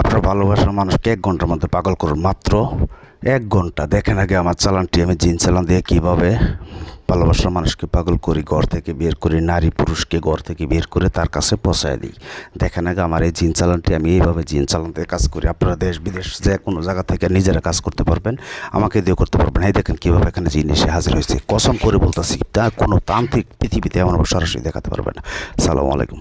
আপনার ভালোবাসার মানুষকে এক ঘণ্টার মধ্যে পাগল করুন। মাত্র এক ঘণ্টা। দেখেন আগে আমার চালানটি, আমি জিন চালান দিয়ে কীভাবে ভালোবাসার মানুষকে পাগল করি, ঘর থেকে বের করি, নারী পুরুষকে ঘর থেকে বের করে তার কাছে পৌঁছায় দিই। দেখেন আগে আমার এই জিন চালানটি, আমি এইভাবে জিন চালান দিয়ে কাজ করি। আপনারা দেশ বিদেশ যে কোনো জায়গা থেকে নিজেরা কাজ করতে পারবেন, আমাকে দিয়ে করতে পারবেন। এই দেখেন কীভাবে এখানে জিন এসে হাজির হয়েছে। কসম করে বলতেছি, তা কোনো তান্ত্রিক পৃথিবীতে এমন সরাসরি দেখাতে পারবে না। সালামু আলাইকুম।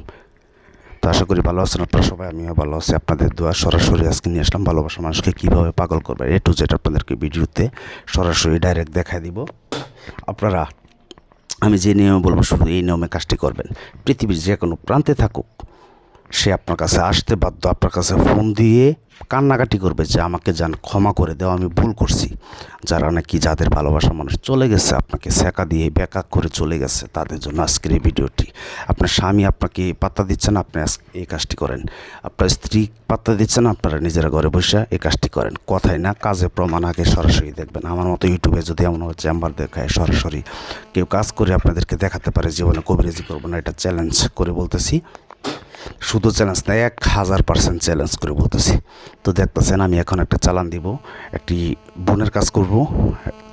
তো আশা করি ভালো আছেন আপনারা সবাই, আমিও ভালো আছি। আপনাদের দোয়া সরাসরি আজকে নিয়ে আসলাম। ভালোবাসা মানুষকে কীভাবে পাগল করবে এ টু জেড আপনাদেরকে ভিডিওতে সরাসরি ডাইরেক্ট দেখাই দিব। আপনারা, আমি যে নিয়মে বলব, শুধু এই নিয়মে কাজটি করবেন। পৃথিবীর যে কোনো প্রান্তে থাকুক সে আপনার কাছে আসতে বাধ্য, আপনার কাছে ফোন দিয়ে কান্নাকাটি করবে যে আমাকে যান, ক্ষমা করে দেওয়া আমি ভুল করছি। যারা নাকি যাদের ভালোবাসা মানুষ চলে গেছে, আপনাকে সেকা দিয়ে বেকা করে চলে গেছে, তাদের জন্য আজকের এই ভিডিওটি। আপনার স্বামী আপনাকে পাত্তা দিচ্ছে না, আপনি এই কাজটি করেন। আপনার স্ত্রী পাত্তা দিচ্ছে না, আপনারা নিজেরা ঘরে বসে এই কাজটি করেন। কথাই না কাজে প্রমাণ আগে সরাসরি দেখবেন। আমার মতো ইউটিউবে যদি এমন হয়, চেম্বার দেখায় সরাসরি কেউ কাজ করে আপনাদেরকে দেখাতে পারে, জীবনে কবিরাজি করব না, এটা চ্যালেঞ্জ করে বলতেছি। শুধু চ্যালেঞ্জ না এক হাজার পার্সেন্ট চ্যালেঞ্জ করে বলতেছি। তো দেখতেছেন, আমি এখন একটা চালান দিব, একটি বোনের কাজ করব।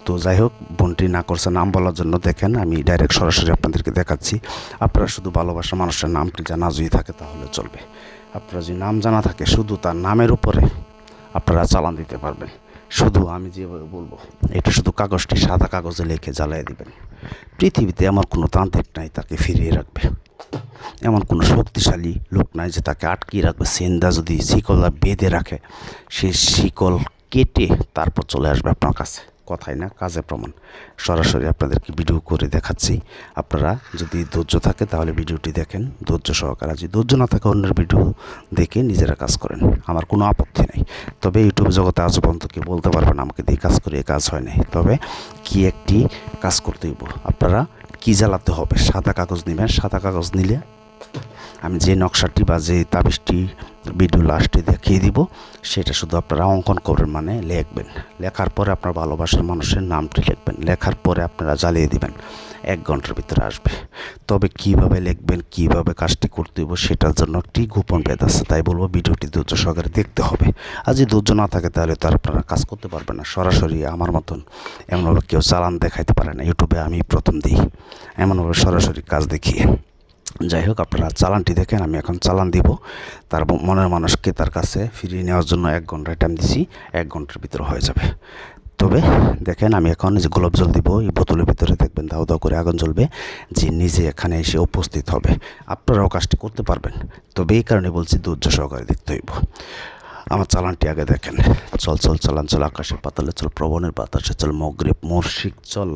তো যাই হোক, বোনটি না করছে নাম বলার জন্য দেখেন, আমি ডাইরেক্ট সরাসরি আপনাদেরকে দেখাচ্ছি। আপনারা শুধু ভালোবাসা মানুষের নামটি জানা, যদি থাকে তাহলে চলবে। আপনারা যদি নাম জানা থাকে, শুধু তার নামের উপরে আপনারা চালান দিতে পারবেন। শুধু আমি যেভাবে বলব, এটা শুধু কাগজটি সাদা কাগজে লিখে জ্বালিয়ে দিবেন। পৃথিবীতে আমার কোনো তান্ত্রিক নাই, তাকে ফিরিয়ে রাখবে। এমন কোনো শক্তিশালী লোক নাই যে তাকে আটকিয়ে রাখবে। সেন্দা যদি শিকলটা বেঁধে রাখে, সে শিকল কেটে তারপর চলে আসবে আপনার কাছে। কথাই না কাজে প্রমাণ। সরাসরি আপনাদেরকে ভিডিও করে দেখাচ্ছি। আপনারা যদি ধৈর্য থাকে তাহলে ভিডিওটি দেখেন। ধৈর্য সহকারে যদি ধৈর্য না থাকে অন্যের ভিডিও দেখে নিজেরা কাজ করেন। আমার কোনো আপত্তি নেই। তবে ইউটিউব জগতে আজ পর্যন্ত কেউ বলতে পারবেন আমাকে দিয়ে কাজ করে কাজ হয় নাই। তবে কি একটি কাজ করতে হইব। আপনারা কি জ্বালাতে হবে? সাদা কাগজ নেবেন সাদা কাগজ নিলে আমি যে নকশাটি বা যে তাবিজটি ভিডিও লাস্টে দেখিয়ে দিব, সেটা শুধু আপনারা অঙ্কন করবেন মানে লিখবেন। লেখার পরে আপনার ভালোবাসার মানুষের নামটি লিখবেন। লেখার পরে আপনারা জ্বালিয়ে দিবেন। এক ঘণ্টার ভিতরে আসবে। তবে কীভাবে লিখবেন, কীভাবে কাজটি করতে হবে সেটার জন্য একটি গোপন ভেদ আছে। তাই বলব, ভিডিওটি ধৈর্য সহকারে দেখতে হবে। আর যদি ধৈর্য না থাকে, তাহলে তো আপনারা কাজ করতে পারবেন না। সরাসরি আমার মতন এমনভাবে কেউ চালান দেখাইতে পারে না। ইউটিউবে আমি প্রথম দিই। এমনভাবে সরাসরি কাজ দেখিয়ে। যাই হোক আপনারা চালানটি দেখেন, আমি এখন চালান দিব। তার মনের মানুষকে তার কাছে ফিরিয়ে নেওয়ার জন্য এক ঘণ্টার টাইম দিছি, এক ঘণ্টার ভিতরে হয়ে যাবে। তবে দেখেন, আমি এখন যে গোলাপ জল দিব, এই বোতলের ভিতরে দেখবেন দাও দাও করে আগুন জ্বলবে, যে নিজে এখানে এসে উপস্থিত হবে। আপনারাও কাজটি করতে পারবেন, তবে এই কারণে বলছি ধৈর্য সহকারে দেখতে হইব। আমার চালানটি আগে দেখেন। চল চল, চালান, চল, আকাশের পাতালে চল, প্রবণের বাতাসে চল, মগরিব, মর্শিক, চল।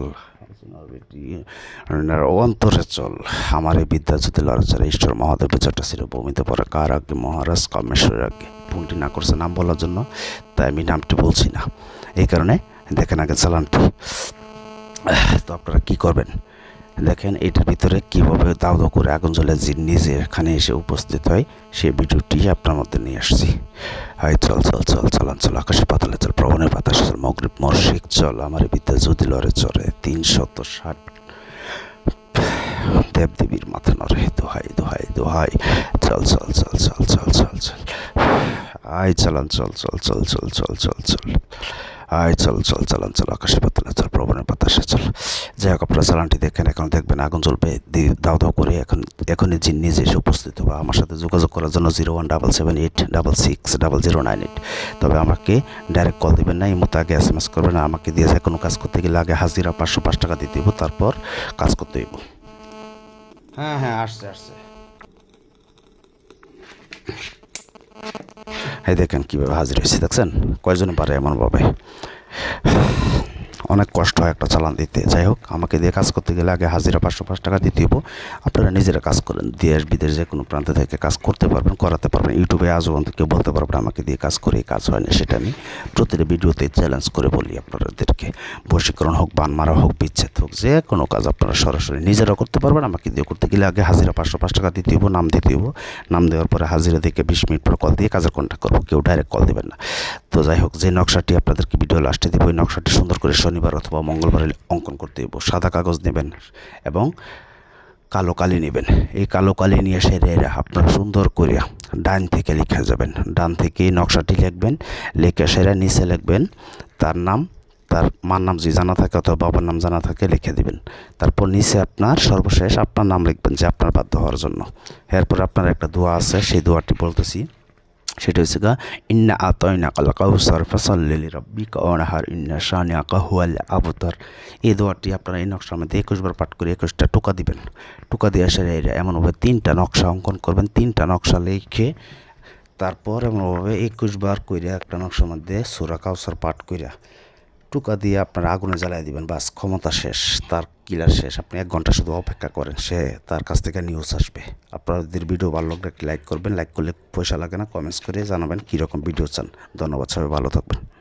অন্তরে চল। আমার এই বিদ্যা যদি লড়াচার ঈশ্বর মহাদেব বিচারটা ছিল ভূমিতে পরে কার আগে মহারাজ, কমেশ্বরের আগে ফোনটি না করছে নাম বলার জন্য? তাই আমি নামটি বলছি না। এই কারণে দেখেন আগে চালানটি। তো আপনারা কী করবেন? দেখেন এটার ভিতরে কীভাবে দাও করে আগুন জ্বলে যে নিজে এখানে এসে উপস্থিত হয় সেই ভিডিওটি আপনার মধ্যে নিয়ে আসছি হাই চল চল চল চলান চল আকাশে পাতালে চল প্রবণের বাতাসে চল মগরিব মর্শিক চল আমার বিদ্যা যদি লড়ে চড়ে তিনশত ষাট দেবদেবীর মাথা নরে দোহাই দোহাই দোহাই চল চল চল চল চল চল চল আয় চালান চল চল চল চল চল চল চল আয় চল চল চালান চল আকাশে পাতালে চল প্রবণের বাতাসে চল। যাই হোক আপনারা চালানটি দেখেন এখন দেখবেন আগুন জ্বলবে। দিয়ে দাও দাও করে এখন এখনই জিন নিজে এসে উপস্থিত হবে। আমার সাথে যোগাযোগ করার জন্য zero one double seven eight double six double zero nine eight. তবে আমাকে ডাইরেক্ট কল দেবেন না এই মতো আগে এস এম এস করবেন না আমাকে দিয়ে যে কোনো কাজ করতে গেলে আগে হাজিরা পাঁচশো পাঁচ টাকা দিয়ে দেবো তারপর কাজ করতে হইব। হ্যাঁ হ্যাঁ আসছে আসছে। এই দেখেন কীভাবে হাজির হয়েছে দেখছেন? কয়জনে পারে এমনভাবে অনেক কষ্ট হয় একটা চালান দিতে। যাই হোক, আমাকে দিয়ে কাজ করতে গেলে আগে হাজিরা পাঁচশো, পাঁচ টাকা দিতে হব আপনারা নিজেরা কাজ করেন। দেশ, বিদেশ যে কোনো প্রান্ত থেকে কাজ করতে পারবেন, করাতে পারবেন। ইউটিউবে আজও পর্যন্ত কেউ বলতে পারবেন আমাকে দিয়ে কাজ করে কাজ হয় না। সেটা আমি প্রতিটা ভিডিওতে চ্যালেঞ্জ করে বলি আপনাদেরকে। বশীকরণ হোক বান মারা হোক, বিচ্ছেদ হোক, যে কোনো কাজ আপনারা সরাসরি নিজেরা করতে পারবেন। আমাকে দিয়ে করতে গেলে আগে হাজিরা পাঁচশো, পাঁচ টাকা দিতে হব নাম দিতে হব নাম দেওয়ার পরে হাজিরা থেকে বিশ মিনিট পর কল দিয়ে কাজের কন্ট্যাক্ট করব। কেউ ডাইরেক্ট কল দেবেন না। তো যাই হোক, যে নকশাটি আপনাদেরকে ভিডিও লাস্টে দেবো, ওই নকশাটি সুন্দর করে শনিবার অথবা মঙ্গলবার অঙ্কন করতে দেবো সাদা কাগজ নেবেন এবং কালো কালি নেবেন। এই কালো কালি নিয়ে সেরে এরা আপনার সুন্দর করিয়া ডান থেকে লিখে যাবেন। ডান থেকে নকশাটি লিখবেন, লিখে সেরা নিচে লিখবেন। তার নাম, তার মার নাম যদি জানা থাকে অথবা বাবার নাম জানা থাকে লিখে দিবেন। তারপর নিচে আপনার সর্বশেষ আপনার নাম লিখবেন যে আপনার বাধ্য হওয়ার জন্য। এরপর আপনার একটা দোয়া আছে, সেই দোয়াটি বলতেছি সেটা হচ্ছে গা, ইন্না আতয়না কাল কাউসার, ফসল্লি রব্বিকা অনাহার ইন্না শানিয়া কাহুয়াল আবতার। এই দোয়াটি আপনারা এই নকশার মধ্যে একুশবার পাঠ করে একুশটা টোকা দিবেন। টোকা দিয়ে আসলে এমনভাবে তিনটা নকশা অঙ্কন করবেন, তিনটা নকশা লিখে তারপর এমনভাবে একুশ বার কইরা একটা নকশার মধ্যে সুরা কাউসার পাঠ কইরা টুকা দিয়ে আপনারা আগুনে জ্বালাই দিবেন, বাস ক্ষমতা শেষ। তার কিলার শেষ। আপনি এক ঘণ্টা শুধু অপেক্ষা করেন, সে তার কাছ থেকে নিউজ আসবে। আপনাদের ভিডিও ভালো লাগলে লাইক করবেন। লাইক করলে পয়সা লাগে না কমেন্টস করে জানাবেন কীরকম ভিডিও চান। ধন্যবাদ, সবাই ভালো থাকবেন।